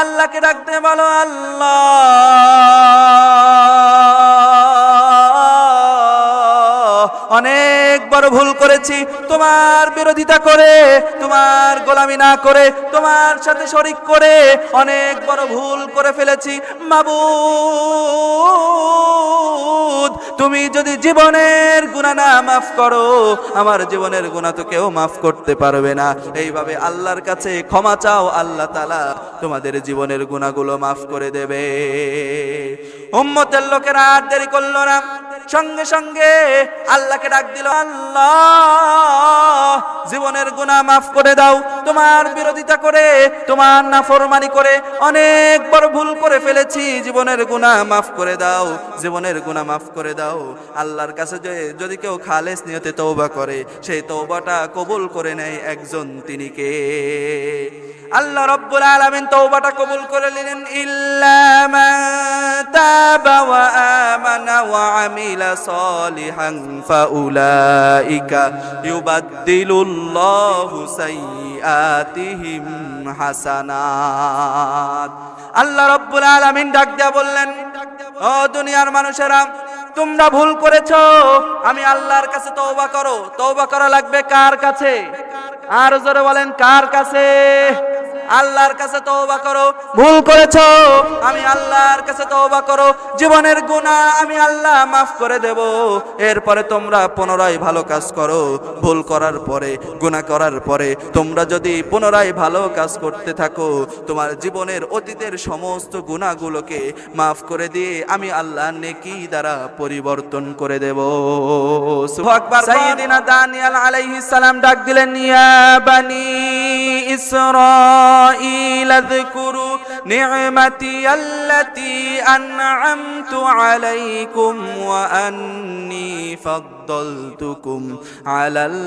আল্লাহকে ডাকতে বলো আল্লাহ। বড় ভুল করেছি, তোমার বিরোধিতা করে, তোমার গোলামি না করে, তোমার সাথে শরিক করে অনেক বড় ভুল করে ফেলেছি। মাবুদ, তুমি যদি জীবনের গুণা না মাফ করো, আমার জীবনের গুণা তো কেউ মাফ করতে পারবে না। এইভাবে আল্লাহর কাছে ক্ষমা চাও, আল্লাহ তালা তোমাদের জীবনের গুণাগুলো মাফ করে দেবে। উম্মতের লোকেরা আর দেরি করল না। সঙ্গে সঙ্গে আল্লাহকে ডাক দিল, আল্লাহ, জীবনের গুনাহ মাফ করে দাও। তোমার বিরোধিতা করে, তোমার নাফরমানি করে অনেক বড় ভুল করে ফেলেছি। জীবনের গুনাহ মাফ করে দাও, জীবনের গুনাহ মাফ করে দাও। আল্লাহর কাছে যে- যদি কেউ খালেস নিয়তে তৌবা করে, সেই তৌবাটা কবুল করে নেয় একজন তিনি কে? আল্লাহ রব্বুল আলামিন তৌবাটা কবুল করে নিলেন, ইল্লা আমানা ওয়া আমিলা সলিহান ফাউলাইকা ইউবাদদিলুল্লাহু সাইয়্যাতিহিম হাসানাত। আল্লাহ রব্বুল আলামিন ডাক দিয়া বললেন, ও দুনিয়ার মানুষেরা, তোমরা ভুল করেছ। আমি আল্লাহর কাছে তওবা করো। তওবা করা লাগবে কার কাছে? আর জোরে বলেন, কার কাছে? আল্লাহর কাছে তওবা করো। ভুল করেছ আমি আল্লাহর কাছে তওবা করো। জীবনের গুনাহ আমি আল্লাহ মাফ করে দেব। এরপরে তোমরা পুনরায় ভালো কাজ করো। ভুল করার পরে গুনাহ করার পরে তোমরা যদি পুনরায় ভালো কাজ করতে থাকো তোমার জীবনের অতীতের সমস্ত গুনাহগুলোকে মাফ করে দিয়ে আমি আল্লাহ নেকি দ্বারা পরিবর্তন করে দেব। সাইয়্যিদিনা দানিয়াল আলাইহিস সালাম ডাক দিলেন ইয়া বানি ইসরাঈল আযকুরু নি'মাতি আল্লাতী আন'আমতু আলাইকুম ওয়া আন্নী ফাদ্দালতুকুম আলাল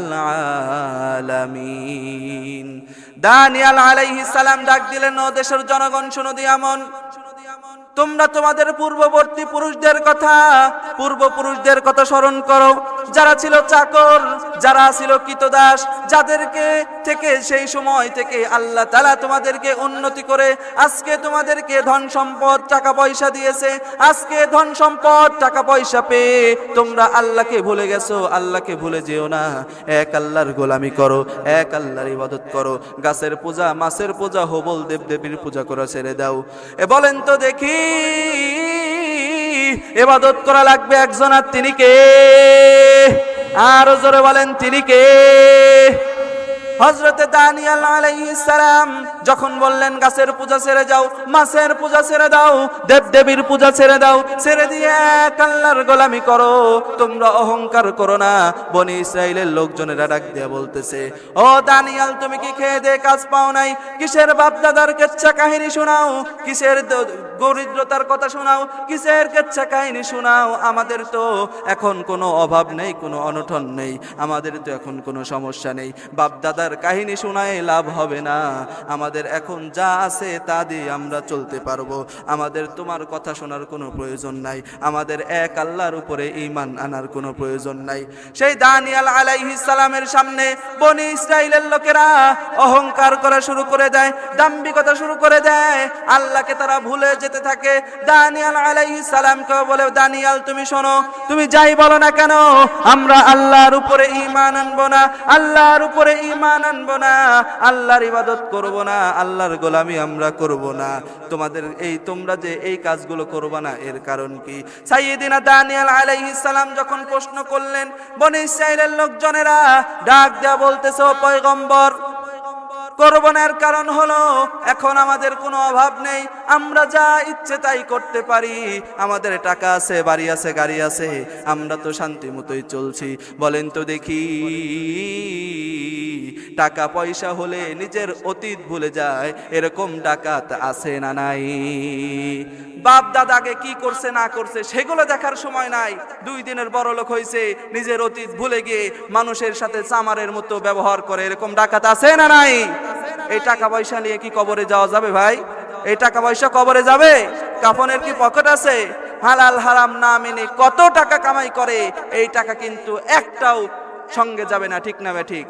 আলামিন দানিয়াল আলাইহিস সালাম ডাক দিলেন, ও দেশের জনগণ, শুনো দিয়ামন তোমরা তোমাদের পূর্ববর্তী পুরুষদের কথা, পূর্বপুরুষদের কথা স্মরণ করো। যারা ছিল চাকর, যারা ছিল কৃতদাস যাদেরকে থেকে সেই সময় থেকে আল্লাহ তালা তোমাদেরকে উন্নতি করে, আজকে তোমাদেরকে ধন সম্পদ টাকা পয়সা দিয়েছে। আজকে ধন সম্পদ টাকা পয়সা পেয়ে তোমরা আল্লাহকে ভুলে গেছো, আল্লাহকে ভুলে যেও না। এক আল্লাহর গোলামি করো, এক আল্লাহর ইবাদত করো। গাছের পূজা, মাছের পূজা, হবল দেব দেবীর পূজা করা ছেড়ে দাও। এ বলেন তো দেখি এবাদত করা লাগবে একজন আর তিনি কে? আর জোরে বলেন তিনি কে? হজরতে দানিয়াল আলাইহিস সালাম যখন বললেন, গাছের পূজা ছেড়ে যাও, মাছের পূজা ছেড়ে দাও দেব দেবীর পূজা ছেড়ে দাও ছেড়ে দিয়ে এক আল্লাহর গোলামি করো, তোমরা অহংকার করো না। বনি ইসরাইলের লোকজনেরা ডাক দিয়ে বলতেছে, ও দানিয়াল, তুমি কি খেয়ে দে কাজ পাও নাই? কিসের বাপ দাদার কেচ্ছা কাহিনী শোনাও? কিসের দরিদ্রতার কথা শোনাও? কিসের কেচ্ছা কাহিনী শোনাও? আমাদের তো এখন কোনো অভাব নেই, কোনো অনটন নেই, আমাদের তো এখন কোনো সমস্যা নেই। বাপ দাদার কাহিনী শোনায় লাভ হবে না। আমাদের এখন যা আছে তা দিয়ে আমরা চলতে পারব। আমাদের তোমার কথা শোনার কোনো প্রয়োজন নাই। আমাদের এক আল্লাহর উপরে ঈমান আনার কোনো প্রয়োজন নাই। সেই দানিয়াল সালামের সামনে বনি ইসরাইলের লোকেরা অহংকার করা শুরু করে দেয়, দাম্ভিকতা শুরু করে দেয়। আল্লাহকে তারা ভুলে যেতে থাকে। দানিয়াল সালামকে বলে, দানিয়াল, তুমি শোনো, তুমি যাই বলো না কেন? আমরা আল্লাহর উপরে ঈমান আনব না। আল্লাহর উপরে ঈমান আনব না, আল্লাহর ইবাদত করব না, আল্লাহর গোলামি আমরা করব না। তোমাদের এই, তোমরা যে এই কাজগুলো না, এর কারণ কি? সাইয়েদিনা দানিয়াল সালাম যখন প্রশ্ন করলেন, বনি লোকজনেরা ডাক পয়গম্বর করবনের কারণ হলো এখন আমাদের কোনো অভাব নেই, আমরা যা ইচ্ছে তাই করতে পারি, আমাদের টাকা আছে, বাড়ি আছে, গাড়ি আছে, আমরা তো শান্তি মতোই চলছি। বলেন তো দেখি। টাকা পয়সা হলে নিজের অতীত ভুলে যায়, এরকম ডাকাত আছে না নাই? বাপ দাদাকে কি করছে, না করছে, সেগুলো দেখার সময় নাই। দুই দিনের বড় লোক হয়েছে নিজের অতীত ভুলে গিয়ে মানুষের সাথে চামারের মতো ব্যবহার করে, এরকম ডাকাত আছে না নাই? এই টাকা পয়সা নিয়ে কি কবরে যাওয়া যাবে ভাই? এই টাকা পয়সা কবরে যাবে? কাফনের কি পকেট আছে? হালাল হারাম না মেনে কত টাকা কামাই করে, এই টাকা কিন্তু একটাও সঙ্গে যাবে না, ঠিক না ঠিক?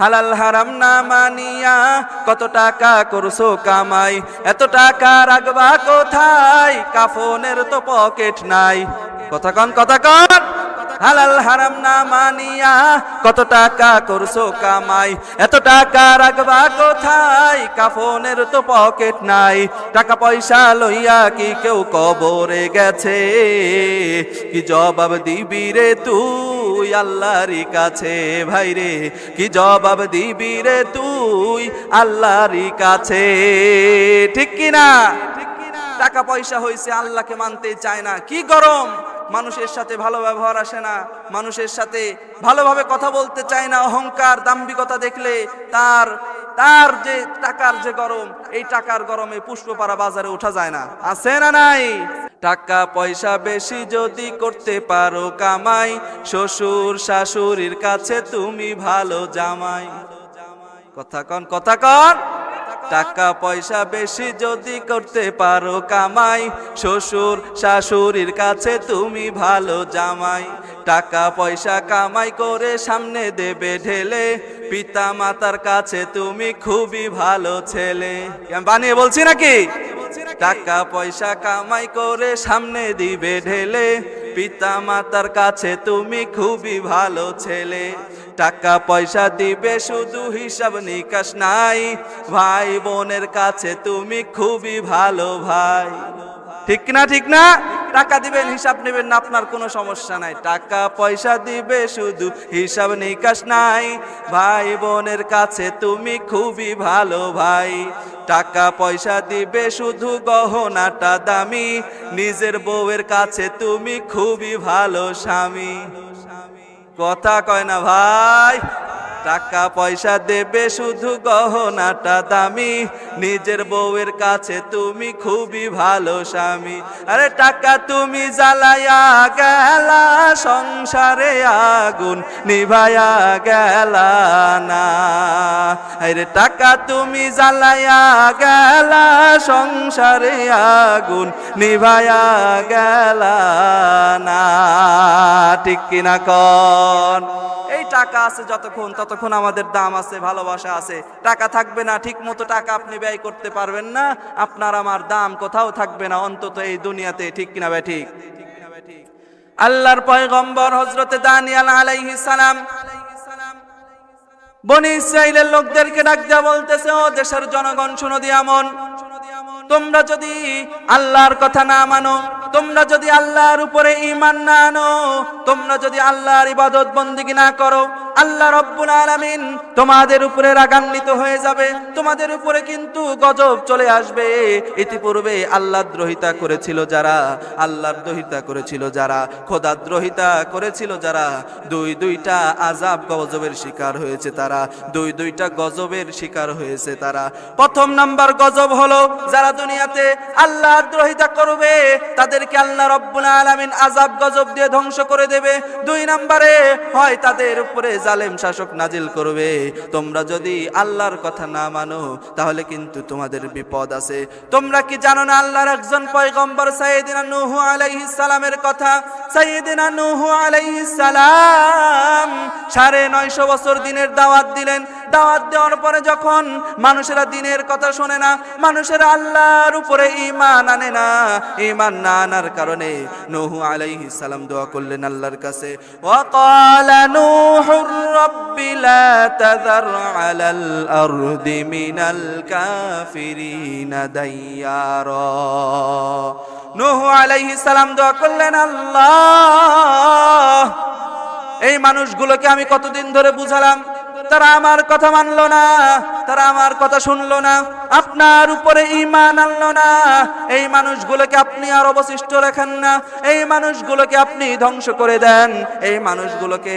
হালাল হারাম না মানিয়া কত টাকা করছ কামাই? এত টাকা রাখবা কোথায়? কাফনের তো পকেট নাই। কথা কন কথা কন। হালাল হারাম না মানিয়া কত টাকা করছ কামাই? এত টাকা রাখবা কোথায়? কাফনের তো পকেট নাই। টাকা পয়সা লইয়া কি কেউ কবরে গেছে? কি জবাব দিবি রে তুই? আল্লাহরই কাছে, ভাই রে, কি জবাব দিবি রে তুই আল্লাহরই কাছে? ঠিক কি না টাকা পয়সা হয়েছে আল্লাহকে মানতে চায় না। কি গরম? মানুষের সাথে ভালো ব্যবহার আসে না। মানুষের সাথে ভালোভাবে কথা বলতে চায় না। অহংকার, দাম্ভিকতা দেখলে তার তার যে টাকার যে গরম, এই টাকার গরমে পুষ্পপাড়া বাজারে ওঠা যায় না। আছে না নাই? টাকা পয়সা বেশি যদি করতে পারো কামাই, শ্বশুর শাশুড়ির কাছে তুমি ভালো জামাই। কথা কন কথা কন। টাকা পয়সা বেশি যদি করতে পারো কামাই, শ্বশুর শাশুড়ির কাছে তুমি ভালো জামাই। টাকা পয়সা কামাই করে সামনে দেবে ঢেলে পিতা মাতার কাছে তুমি খুবই ভালো ছেলে। বানিয়ে বলছি নাকি? টাকা পয়সা কামাই করে সামনে দিবে ঢেলে। পিতা মাতার কাছে তুমি খুবই ভালো ছেলে। টাকা পয়সা দিবে শুধু হিসাব নিকাশ নাই। ভাই বোনের কাছে তুমি খুবই ভালো ভাই। ঠিক না ঠিক না? টাকা দিবেন, হিসাব নেবেন না, আপনার কোনো সমস্যা নাই। টাকা পয়সা দিবে শুধু, হিসাব নিকাশ নাই। ভাই বোনের কাছে তুমি খুবই ভালো ভাই। টাকা পয়সা দিবে শুধু, গহনাটা দামি। নিজের বউয়ের কাছে তুমি খুবই ভালো স্বামী। কথা কয় না ভাই টাকা পয়সা দেবে শুধু গহনাটা দামি। নিজের বউয়ের কাছে তুমি খুবই ভালো স্বামী। আরে টাকা তুমি জ্বালায়া গেলা, সংসারে আগুন নিভায়া গেলা না। আরে টাকা তুমি জ্বালায়া গেলা, সংসারে আগুন নিভায়া গেলা না। ঠিক কিনা কন? টাকা আছে যতক্ষণ, ততক্ষণ আমাদের দাম আছে, ভালোবাসা আছে। টাকা থাকবে না ঠিক মতো টাকা আপনি ব্যয় করতে পারবেন না। আপনার আমার দাম কোথাও থাকবে না, অন্তত এই দুনিয়াতে, ঠিক কিনা ভাই, ঠিক? আল্লাহর পয়গম্বর হজরতে দানিয়াল আলাইহিস সালাম বনি ইসরাইলের লোকদেরকে ডাক দেয়া বলতেছে, ও দেশের জনগণ, শুনো দিয়া মন তোমরা যদি আল্লাহর কথা না মানো তোমরা যদি আল্লাহর উপরে ঈমান না আনো, তোমরা যদি আল্লাহর ইবাদত বন্দিগি না করো, আল্লাহ রব্বুল আলামিন তোমাদের উপরে রাগান্বিত হয়ে যাবে। তোমাদের উপরে কিন্তু গজব চলে আসবে। ইতিপূর্বে আল্লাহ দ্রোহিতা করেছিল যারা, আল্লাহর দ্রোহিতা করেছিল যারা, খোদা দ্রোহিতা করেছিল যারা, দুই দুইটা আজাব গজবের শিকার হয়েছে তারা, দুই দুইটা গজবের শিকার হয়েছে তারা। প্রথম নাম্বার গজব হলো, যারা দুনিয়াতে আল্লাহ দ্রোহিতা করবে তাদেরকে আল্লাহ রব্বুল আলামিন আজাব গজব দিয়ে ধ্বংস করে দেবে। দুই নাম্বারে হয় তাদের উপরে জালেম শাসক নাজিল করবে। তোমরা যদি আল্লাহর কথা না মানো, তাহলে কিন্তু তোমাদের বিপদ আছে। তোমরা কি জানো না আল্লাহর একজন পয়গম্বর সাইয়েদিনা নূহ আলাইহিস সালামের কথা? সাইয়েদিনা নূহ আলাইহিস সালাম সাড়ে নয়শো বছর দিনের দাওয়াত দিলেন। দাওয়াত দেওয়ার পরে যখন মানুষেরা দিনের কথা শোনে না, মানুষেরা আল্লাহর উপরে ঈমান আনে না, ঈমান না আনার কারণে নূহ আলাইহিস সালাম দোয়া করলেন আল্লাহর কাছে। আল্লাহ, এই মানুষগুলোকে আমি কতদিন ধরে বুঝালাম তারা আমার কথা মানলো না, তারা আমার কথা শুনলো না, আপনার উপরে ইমান আনলো না। এই মানুষগুলোকে আপনি আর অবশিষ্ট রাখেন না, এই মানুষগুলোকে আপনি ধ্বংস করে দেন, এই মানুষগুলোকে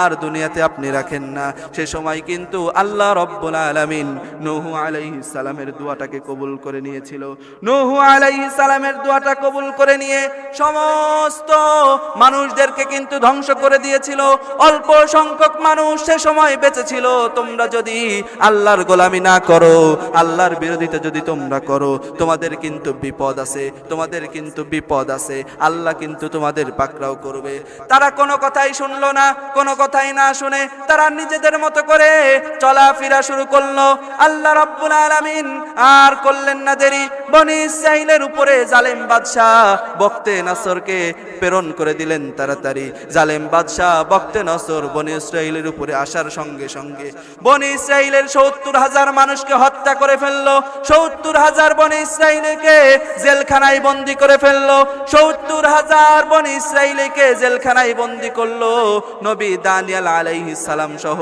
আর দুনিয়াতে আপনি রাখেন না। সে সময় কিন্তু আল্লাহ রব্বুল আলামিন নূহু আলাইহিস সালামের দোয়াটাকে কবুল করে নিয়েছিল। নূহু আলাইহিস সালামের দোয়াটা কবুল করে নিয়ে সমস্ত মানুষদেরকে কিন্তু ধ্বংস করে দিয়েছিল। অল্প সংখ্যক মানুষ সে সময় বেঁচে বলেছিল তোমরা যদি আল্লাহর গোলামি না করো, আল্লাহর বিরোধিতা যদি তোমরা করো, তোমাদের কিন্তু বিপদ আছে, তোমাদের কিন্তু বিপদ আছে, আল্লাহ কিন্তু তোমাদের পাকড়াও করবে। তারা কোনো কথাই শুনলো না, কোনো কথাই না শুনে তারা নিজেদের মতো করে চলাফেরা শুরু করল। আল্লাহ রব্বুল আলামিন আর করলেন না দেরি বনি ইসরাইলের উপরে জালেম বাদশাহ বক্তে নাসরকে প্রেরণ করে দিলেন তাড়াতাড়ি। জালেম বাদশাহ বক্তে নসর বনি ইসরাইলের উপরে আসার সঙ্গে সঙ্গে বনি ইসরাইলের সত্তর হাজার মানুষকে হত্যা করে ফেলল, সত্তর হাজার বনি ইসরাইলকে জেলখানায় বন্দি করে ফেলল, সত্তর হাজার বনি ইসরাইলকে জেলখানায় বন্দি করল। নবী দানিয়াল আলাইহিস সালাম সহ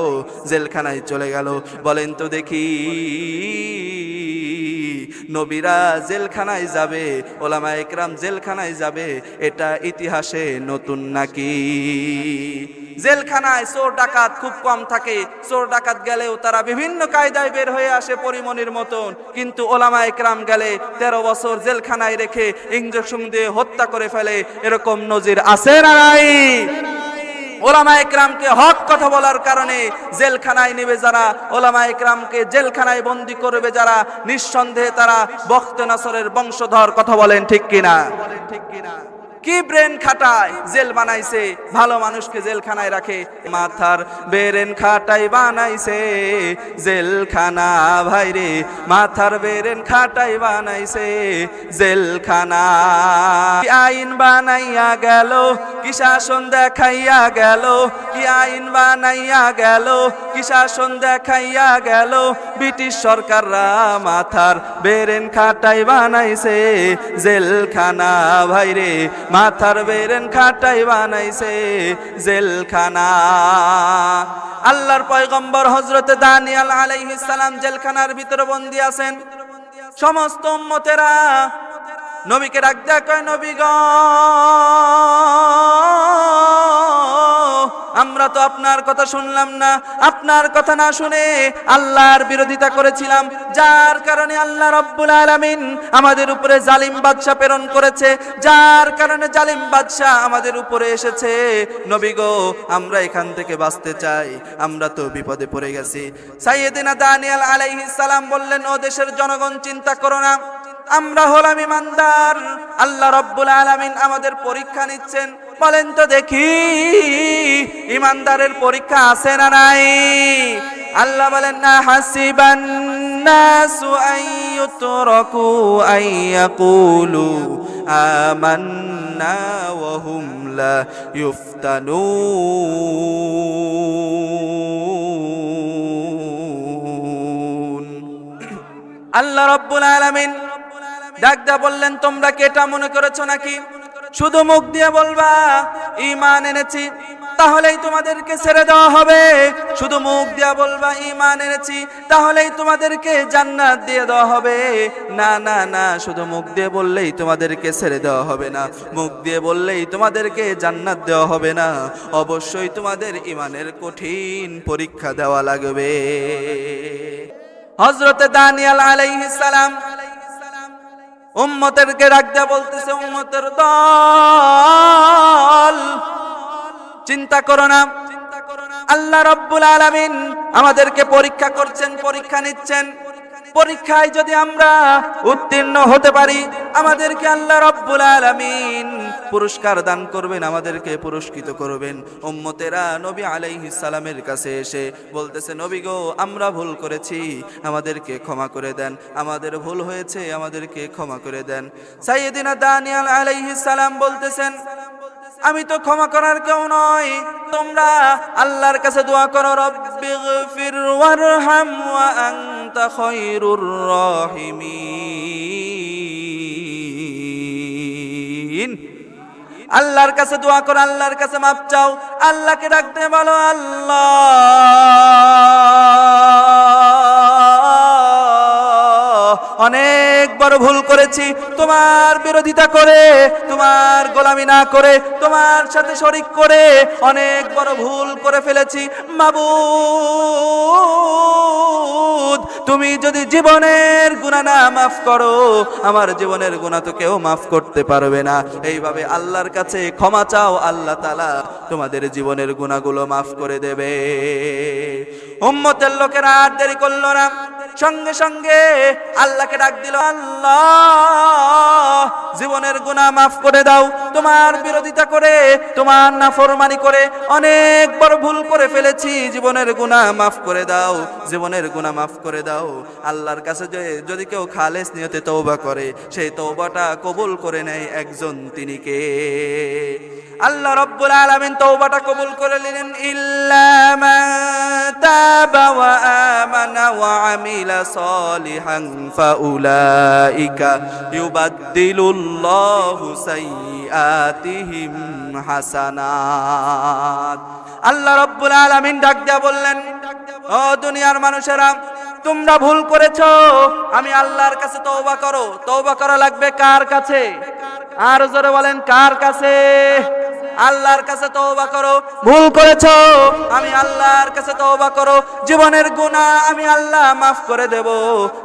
জেলখানায় চলে গেল। বলেন তো দেখি। নবীরা জেলখানায় যাবে, ওলামা একরাম জেলখানায় যাবে, এটা ইতিহাসে নতুন নাকি? জেলখানায় চোর ডাকাত খুব কম থাকে, চোর ডাকাত গেলেও তারা বিভিন্ন কায়দায় বের হয়ে আসে পরিমনির মতন। কিন্তু ওলামা একরাম গেলে তেরো বছর জেলখানায় রেখে ইঞ্জেকশন দিয়ে হত্যা করে ফেলে, এরকম নজির আছে না নাই? ওলামা একরামকে হক কথা বলার কারণে জেলখানায় নেবে যারা ওলামা একরামকে জেলখানায় বন্দি করবে যারা, নিঃসন্দেহে তারা বখতে নাসরের বংশধর কথা বলেন ঠিক কিনা ঠিক কিনা? কি ব্রেন খাটায়? জেল বানাইছে, ভালো মানুষকে জেলখানায় রাখে। মাথার বেরেন খাটাই বানাইছে, জেলখানা ভাইরে মাথার বেরেন খাটাই বানাইছে, জেলখানা। আইন বানাইয়া গেল, কি শাসন দেখাইয়া গেল, কি আইন বানাইয়া গেল, কি শাসন দেখাইয়া গেল। ব্রিটিশ সরকাররা মাথার বেরেন খাটাই বানাইছে, জেলখানা ভাইরে মাথার বেরেন খাটাই বানাইছে জেলখানা। আল্লাহর পয়গম্বর হজরত দানিয়াল আলাইহিস সালাম জেলখানার ভিতরে বন্দী আছেন। সমস্ত উম্মতেরা নবীকে ডাক নবী গ! আমরা তো আপনার কথা শুনলাম না। আপনার কথা না শুনে আল্লাহর বিরোধিতা করেছিলাম। যার কারণে আল্লাহ রব্বুল আলামিন আমাদের উপরে জালিম বাদশা প্রেরণ করেছে। যার কারণে জালিম বাদশাহ আমাদের উপরে এসেছে। নবী গো, আমরা এখান থেকে বাঁচতে চাই। আমরা তো বিপদে পড়ে গেছি। সাইয়েদিনা দানিয়াল আলাইহিস সালাম বললেন, ও দেশের জনগণ, চিন্তা করো না। আমরা হলাম ইমানদার। আল্লাহ রব্বুল আলামিন আমাদের পরীক্ষা নিচ্ছেন। বলেন তো দেখি, ইমানদারের পরীক্ষা আছে না নাই? আল্লাহ বলেন, না, হাসিবান নাসু আইয়ুতরাকু আইয়াকুলু আমান্না ওয়া হুম লা ইফতানুন আল্লাহ রব্বুল আলামিন ডাক দা বললেন, তোমরা কি এটা মনে করেছ নাকি? শুধু মুখ দিয়ে বলবা ইমান এনেছি। তাহলেই তোমাদেরকে ছেড়ে দেওয়া হবে। শুধু মুখ দিয়ে বলবা ইমান এনেছি। তাহলেই তোমাদেরকে জান্নাত দিয়ে দেওয়া হবে। না না না, শুধু মুখ দিয়ে বললেই তোমাদেরকে ছেড়ে দেওয়া হবে না। মুখ দিয়ে বললেই তোমাদেরকে জান্নাত দেওয়া হবে না। অবশ্যই তোমাদের ইমানের কঠিন পরীক্ষা দেওয়া লাগবে। হজরতে দানিয়াল আলাইহিস সালাম উম্মতেরকে রাখতে বলতেছে উম্মতের দল। চিন্তা করো না। আল্লাহ রব্বুল আলামিন আমাদেরকে পরীক্ষা করছেন পরীক্ষা নিচ্ছেন। পরীক্ষায় যদি আমরা উত্তীর্ণ হতে পারি, আমাদেরকে আল্লাহ রব্বুল আলামিন পুরস্কার দান করবেন, আমাদেরকে পুরস্কৃত করবেন। উম্মতেরা নবী আলাইহিস সালামের কাছে এসে বলতেছে, নবী গো, আমরা ভুল করেছি, আমাদেরকে ক্ষমা করে দেন। আমাদের ভুল হয়েছে, আমাদেরকে ক্ষমা করে দেন। সাইয়েদিনা দানিয়াল আলাইহিস সালাম বলতেছেন আমি তো ক্ষমা করার কেউ নয় তোমরা আল্লাহর কাছে দোয়া করো, রব্বি গফির ওয়ারহাম ওয়া আনতা খায়রুর রাহিমিন। আল্লাহর কাছে দোয়া করো, আল্লাহর কাছে মাপ চাও, আল্লাহকে ডাকতে বলো, আল্লাহ। করেছি, তোমার বিরোধিতা করে, তোমার গোলামি না করে, তোমার সাথে শরিক করে অনেক বড় ভুল করে ফেলেছি। মাবুদ, তুমি যদি জীবনের গুনাহ না মাফ করো, আমার জীবনের গুণা তো কেউ মাফ করতে পারবে না। এইভাবে আল্লাহর কাছে ক্ষমা চাও, আল্লাহ তালা তোমাদের জীবনের গুনাহগুলো মাফ করে দেবে। উম্মতের লোকেরা আর দেরি করল না। সঙ্গে সঙ্গে আল্লাহকে ডাক দিল, আল্লাহ, জীবনের গুনাহ মাফ করে দাও। তোমার বিরোধিতা করে, তোমার নাফরমানি করে অনেক বড় ভুল করে ফেলেছি। জীবনের গুনাহ মাফ করে দাও, জীবনের গুনাহ মাফ করে দাও। আল্লাহর কাছে যদি কেউ খালেস নিয়তে তৌবা করে, সেই তৌবাটা কবুল করে নেয় একজন তিনি কে? আল্লাহ রব্বুল আলামিন তওবাটা কবুল করে নিলেন, ইল্লা মান তাবা ওয়া আমানা ওয়া আমিলা সলিহান ফাউলাইকা ইউবাদদিলুল্লাহু সাইয়্যাতিহিম হাসানাত। আল্লাহ রব্বুল আলামিন ডাক দিয়া বললেন, ও দুনিয়ার মানুষেরা, তোমরা ভুল করেছ। আমি আল্লাহর কাছে তওবা করো। তওবা করা লাগবে কার কাছে? আর জোরে বলেন, কার কাছে? আল্লাহর কাছে তওবা করো। ভুল করেছ, আমি আল্লাহর কাছে তওবা করো। জীবনের গুনাহ আমি আল্লাহ মাফ করে দেব।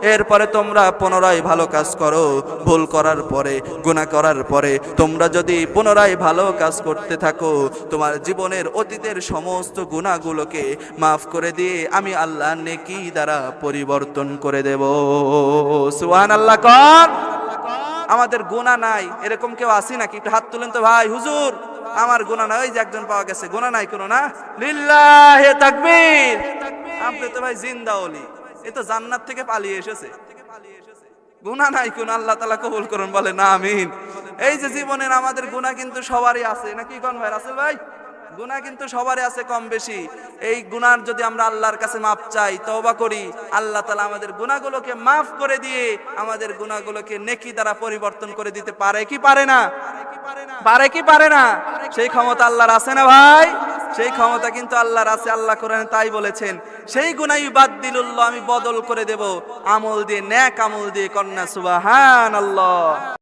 এরপরে তোমরা পুনরায় ভালো কাজ করো। ভুল করার পরে, গুনাহ করার পরে তোমরা যদি পুনরায় ভালো কাজ করতে থাকো, তোমার জীবনের অতীতের সমস্ত গুণাগুলোকে মাফ করে দিয়ে আমি আল্লাহ নেকি দ্বারা পরিবর্তন করে দেব। সুবহান আল্লাহ কর। আমাদের গোনা নাই, এরকম কেউ আসি নাকি? একটু হাত তুলেন তো ভাই, হুজুর, আমার গোনা নাই, ওই যে একজন পাওয়া গেছে গোনা নাই কোনো না? লিল্লাহে তাকবীর। আপনি তো ভাই জিন্দা ওলি, এ তো জান্নাত থেকে পালিয়ে এসেছে। গুণা নাই কোন, আল্লাহ তালা কবুল করুন বলে না আমিন। এই যে জীবনের আমাদের গুণা কিন্তু সবারই আছে নাকি কোন ভাই, রাসেল ভাই? গুণা কিন্তু সবারই আছে কম বেশি। এই গুনার যদি আমরা আল্লাহর কাছে মাপ চাই, তওবা করি, আল্লাহ তালা আমাদের গুণাগুলোকে মাফ করে দিয়ে আমাদের গুণাগুলোকে নেকি দ্বারা পরিবর্তন করে দিতে পারে কি পারে না? পারে কি পারে না? সেই ক্ষমতা আল্লাহর আছে না ভাই? সেই ক্ষমতা কিন্তু আল্লাহর আছে, আল্লাহ কোরআনে তাই বলেছেন, সেই গুনাই বাদ দিলুল্লাহ, আমি বদল করে দেব। আমল দিয়ে, ন্যাক আমল দিয়ে কন্যা সুবাহান আল্লাহ